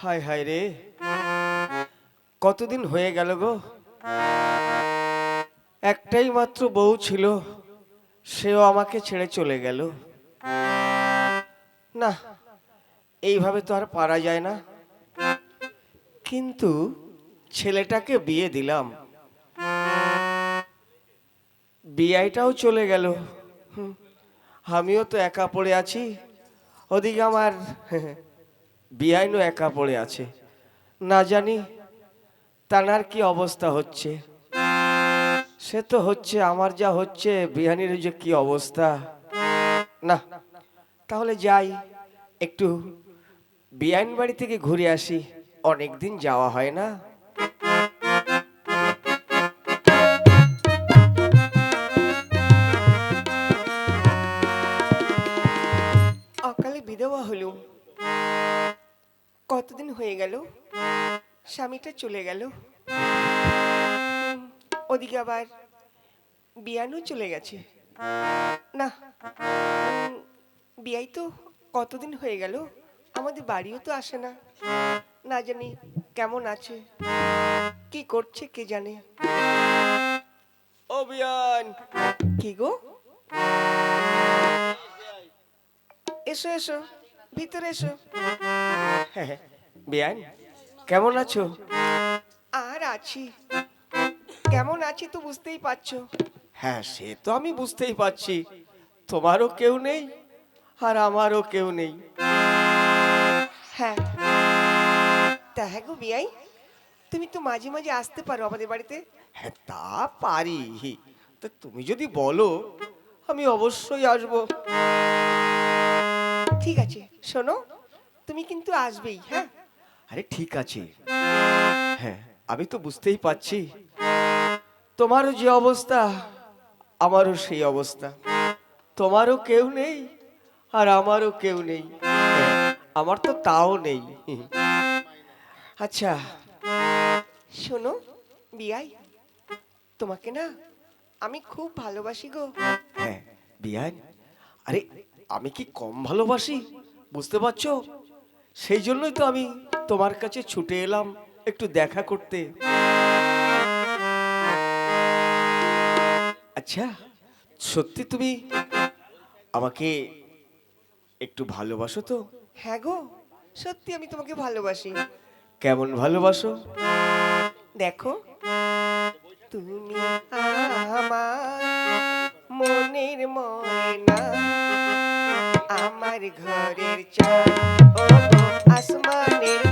হায় হায় রে। কতদিন হয়ে গেল গো? একটাই মাত্র বউ ছিল, সেও আমাকে ছেড়ে চলে গেল। না, এইভাবে তো আর পারা যায় না। কিন্তু ছেলেটাকে বিয়ে দিলাম। বিয়াইটাও চলে গেল। আমিও তো একা পড়ে আছি। ওদিকে আমার বিয়াইনও একা পড়ে আছে। না জানি তানার কি অবস্থা হচ্ছে। সে তো হচ্ছে, আমার যা হচ্ছে, বিহানির যে কি অবস্থা। না, তাহলে যাই, একটু বিআইন বাড়ি থেকে ঘুরে আসি। অনেক দিন যাওয়া হয় না। কতদিন হয়ে গেল? স্বামীটা চলে গেল। ওদিকে আবার বিয়ানও চলে গেছে। না বিয়াই তো কতদিন হয়ে গেল? আমাদের বাড়িও তো আসে না। না জানি কেমন আছে কি করছে কে জানে। ও বিয়ান! কি গো? এসো এসো ভিতরে এসো। বিয়ান কেমন আছো? আর আছি। কেমন আছি তো বুঝতেই পারছ। হ্যাঁ সে তো আমি বুঝতেই পারছি। তোমারও কেউ নেই আর আমারও কেউ নেই। হ্যাঁ। তা হ্যাঁ গো বিয়াই তুমি তো মাঝে মাঝে আসতে পারো আমাদের বাড়িতে। হ্যাঁ তা পারি। তা তুমি যদি বলো আমি অবশ্যই আসব। ঠিক আছে শোনো। তুমি কিন্তু আসবেই হ্যাঁ? আরে ঠিক আছে। হ্যাঁ আমি তো বুঝতেই পারছি। তোমারও যে অবস্থা আমারও সেই অবস্থা। তোমারও কেউ নেই আর আমারও কেউ নেই। হ্যাঁ, আমার তো তাও নেই। আচ্ছা। শোনো বিয়াই তোমাকে না আমি খুব ভালোবাসি গো। হ্যাঁ বিয়াই আরে আমি কি কম ভালোবাসি? বুঝতে পারছ? সেই জন্যই তো আমি তোমার কাছে ছুটে এলাম একটু দেখা করতে। আচ্ছা সত্যি তুমি আমাকে একটু ভালোবাসো তো? হ্যাঁ গো সত্যি আমি তোমাকে ভালোবাসি। কেমন ভালোবাসো? দেখো তুমি আমার মনের ময়না আমার ঘরের চাঁদ। ও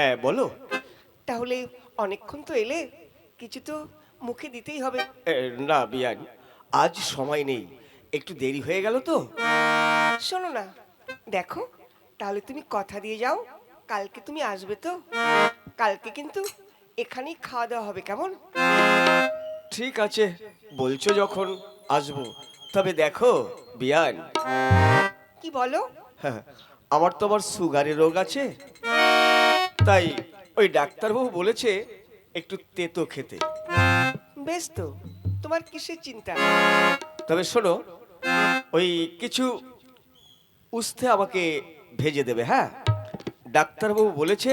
হ্যাঁ বলো। তাহলে অনেকক্ষণ তো এলে কিছু তো মুখে দিতেই হবে। না বিয়ান আজ সময় নেই। একটু দেরি হয়ে গেল তো? শোনো না দেখো তাহলে তুমি কথা দিয়ে যাও কালকে তুমি আসবে তো? কালকে কিন্তু এখানেই খাওয়া দাওয়া হবে কেমন? ঠিক আছে বলছো যখন আসব। তবে দেখো বিয়ান। কি বলো? হ্যাঁ আমার তো আবার সুগারের রোগ আছে। তাই ওই ডাক্তারবাবু বলেছে একটু তেতো খেতে। বেশ তো তোমার কিসের চিন্তা? তবে শোনো ওই কিছু উস্তে আমাকে ভেজে দেবে হ্যাঁ? ডাক্তারবাবু বলেছে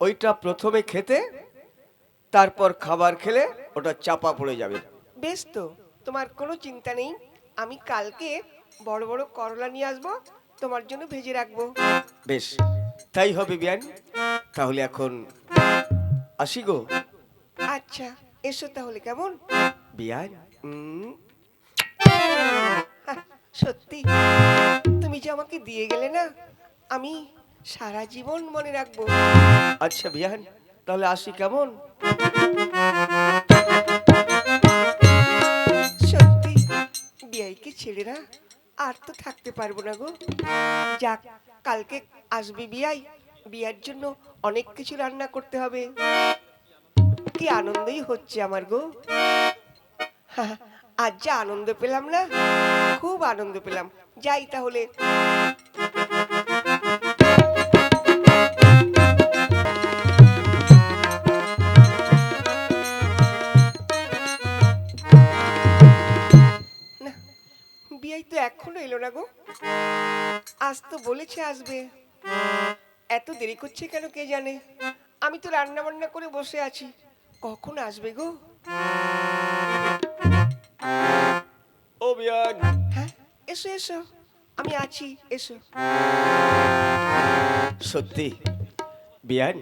ওইটা প্রথমে খেতে তারপর খাবার খেলে ওটা চাপা পড়ে যাবে। বেশ তো তোমার কোনো চিন্তা নেই। আমি কালকে বড় বড় করলা নিয়ে আসব তোমার জন্য ভেজে রাখব। বেশ। তাই হবে বিয়ান। তাহলে এখন আসি গো। আচ্ছা এসো তাহলে কেমন? বিয়ান সত্যি? তুমি যে আমাকে দিয়ে গেলে না আমি সারা জীবন মনে রাখব। আচ্ছা বিয়ান তাহলে আসি কেমন? সত্যি বিয়াইকে না আর তো থাকতে পারব না গো। যাক কালকে আসবে বিয়াই। বিয়ার জন্য অনেক কিছু রান্না করতে হবে। কি আনন্দই হচ্ছে আমার গো। আজ যা আনন্দ পেলাম না, খুব আনন্দ পেলাম। যাই তাহলে। বিয়াই তো এখনও এলো না গো। আজ তো বলেছে আসবে। এত দেরি করছে কেন কে জানে? আমি তো রান্না বান্না করে বসে আছি। কখন আসবে গো? ও হ্যাঁ এসো এসো। আমি আছি এসো। সত্যি বিয়ান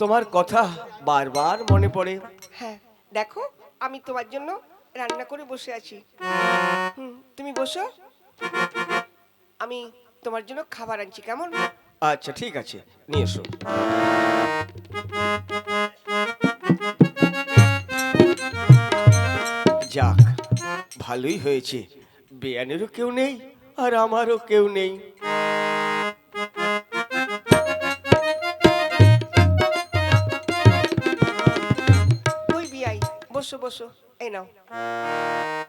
তোমার কথা বারবার মনে পড়ে। হ্যাঁ দেখো আমি তোমার জন্য রান্না করে বসে আছি। হুম তুমি বসো। আমি তোমার জন্য খাবার আনছি কেমন? আচ্ছা ঠিক আছে নিয়ে এসো। যাক ভালোই হয়েছে। বেয়ানেরও কেউ নেই আর আমারও কেউ নেই। ওই বিয়াই বসো বসো এই নাও।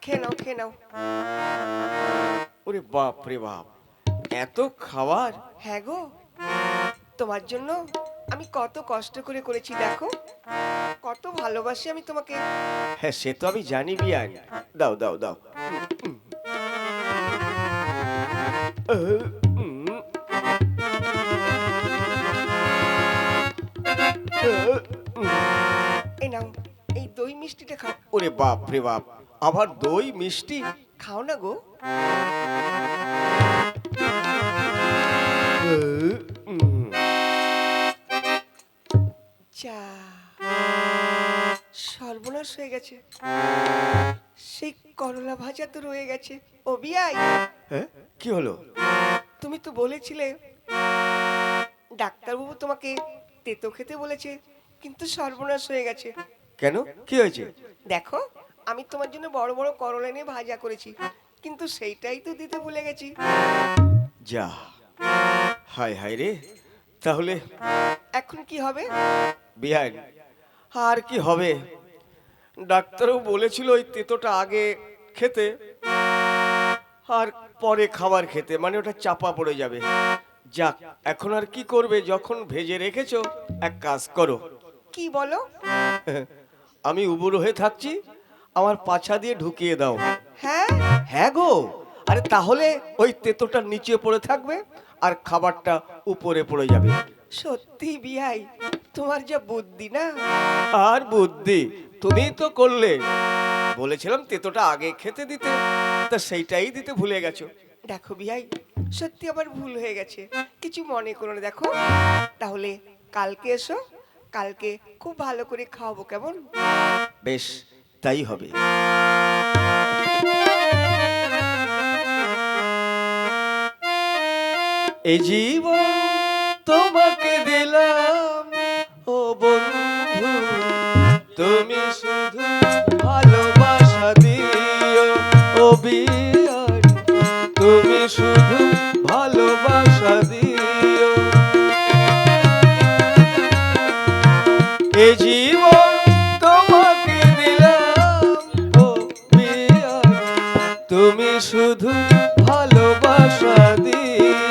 খেয়ে নাও খেয়ে নাও। ওরে বাপ রে বাপ। এত খাবার হ্যাঁ গো। তোমার জন্য আমি কত কষ্ট করে করেছি দেখো। কত ভালোবাসি আমি তোমাকে। হ্যাঁ সে তো আমি জানি বিয়ান। দাও দাও দাও। এই নাও এই দই মিষ্টিটা খাও। ওরে বাপ রে বাপ আবার দই মিষ্টি? খাও না গো। উম, যা। সর্বনাশ হয়ে গেছে। সেই করলা ভাজা তো রয়ে গেছে। ও বিয়াই। হ্যাঁ কি হলো? তুমি তো বলেছিলে। ডাক্তারবাবু তোমাকে তেতো খেতে বলেছে কিন্তু সর্বনাশ হয়ে গেছে। কেন? কি হয়েছে? দেখো আমি তোমার জন্য বড় বড় করলা নিয়ে ভাজা করেছি কিন্তু সেইটাই তো দিতে ভুলে গেছি। যা। হায় হায় রে। তাহলে এখন কি হবে? বিহান আর কি হবে? ডাক্তারও বলেছিল ওই তেতোটা আগে খেতে আর পরে খাবার খেতে মানে ওটা চাপা পড়ে যাবে। যাক এখন আর কি করবে? যখন ভেজে রেখেছো এক কাজ করো। কি বলো? আমি উবুড়ো হয়ে থাকছি আমার পাছা দিয়ে ঢুকিয়ে দাও। হ্যাঁ? হ্যাঁ গো। আরে তাহলে ওই তেতোটা নিচে পড়ে থাকবে আর খাবারটা উপরে পড়ে যাবে। সত্যি বিহাই তোমার যা বুদ্ধি না? আর বুদ্ধি? তুমি তো করলে। বলেছিলাম তেতোটা আগে খেতে দিতে তা সেইটাই দিতে ভুলে গেছো। দেখো বিহাই সত্যি আবার ভুল হয়ে গেছে। কিছু মনে করো না দেখো। তাহলে কালকে এসো কালকে খুব ভালো করে খাওয়াবো কেমন? বেশ তাই হবে। এই জীবন তোমাকে দিলাম। ও বন্ধু, তুমি শুধু ভালোবাসা দিও। ও বিয়ার, তুমি শুধু ভালোবাসা দিও। এই জীবন তোমাকে দিলাম। ও বিয়ার, তুমি শুধু ভালোবাসা দিও।